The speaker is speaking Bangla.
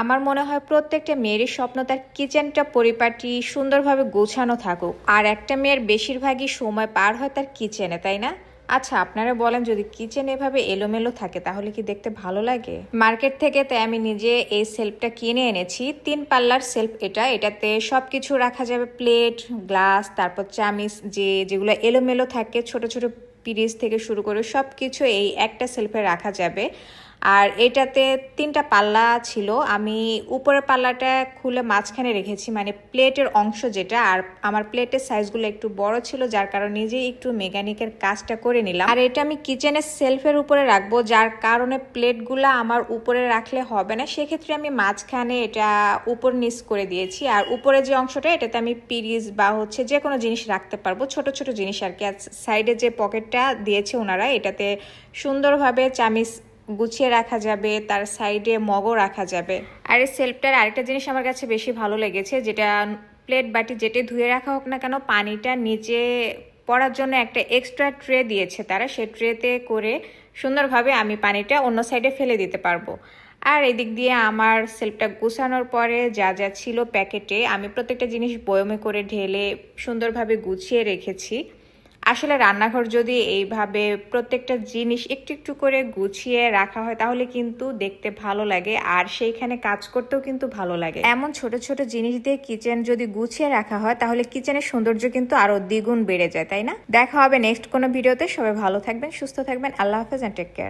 আমার মনে হয় প্রত্যেকটা মেয়েরই স্বপ্ন তার কিচেনটা পরিপাটি সুন্দরভাবে গোছানো থাকুক। আর একটা মেয়ের বেশিরভাগই সময় পার হয় তার কিচেনে, তাই না? আচ্ছা আপনারা বলেন, যদি কিচেন এভাবে এলোমেলো থাকে, তাহলে কি দেখতে ভালো লাগে? মার্কেট থেকে তাই আমি নিজে এই সেলফটা কিনে এনেছি। তিন পাল্লার সেলফ এটা। এটাতে সব কিছু রাখা যাবে, প্লেট, গ্লাস, তারপর চামিচ, যে যেগুলো এলোমেলো থাকে, ছোট ছোট পিরিজ থেকে শুরু করে সব কিছু এই একটা সেলফে রাখা যাবে। আর এটাতে তিনটা পাল্লা ছিল। আমি উপরের পাল্লাটা খুলে মাঝখানে রেখেছি মানে প্লেটের অংশ যেটা, আর আমার প্লেটের সাইজগুলো একটু বড় ছিল, যার কারণে নিজেই একটু মেকানিকের কাজটা করে নিলাম। আর এটা আমি কিচেনের সেলফের উপরে রাখব, যার কারণে প্লেটগুলো আমার উপরে রাখলে হবে না। সেক্ষেত্রে আমি মাঝখানে এটা উপর নিচ করে দিয়েছি, আর উপরে যে অংশটা, এটাতে আমি পিরিজ বা হচ্ছে যে কোনো জিনিস রাখতে পারব। ছোট ছোট জিনিস আর কি, আর সাইডে যে পকেটটা দিয়েছে ওনারা, এটাতে সুন্দরভাবে চামিচ গুছিয়ে রাখা যাবে, তার সাইডে মগও রাখা যাবে। আর এই সেলফটার আরেকটা জিনিস আমার কাছে বেশি ভালো লেগেছে, যেটা প্লেট, বাটি যেটি ধুয়ে রাখা হোক না কেন, পানিটা নিচে পড়ার জন্য একটা এক্সট্রা ট্রে দিয়েছে তারা। সে ট্রেতে করে সুন্দরভাবে আমি পানিটা অন্য সাইডে ফেলে দিতে পারব। আর এদিক দিয়ে আমার সেলফটা গুছানোর পরে যা যা ছিল প্যাকেটে, আমি প্রত্যেকটা জিনিস বয়মে করে ঢেলে সুন্দরভাবে গুছিয়ে রেখেছি। আসলে রান্নাঘর যদি এইভাবে প্রত্যেকটা জিনিস একটু একটু করে গুছিয়ে রাখা হয়, তাহলে কিন্তু দেখতে ভালো লাগে। আর সেইখানে কাজ করতেও কিন্তু ভালো লাগে। এমন ছোট ছোট জিনিস দিয়ে কিচেন যদি গুছিয়ে রাখা হয়, তাহলে কিচেনের সৌন্দর্য কিন্তু আরও দ্বিগুণ বেড়ে যায়, তাই না? দেখা হবে নেক্সট কোনো ভিডিওতে। সবাই ভালো থাকবেন, সুস্থ থাকবেন। আল্লাহ হাফেজ অ্যান্ড টেক কেয়ার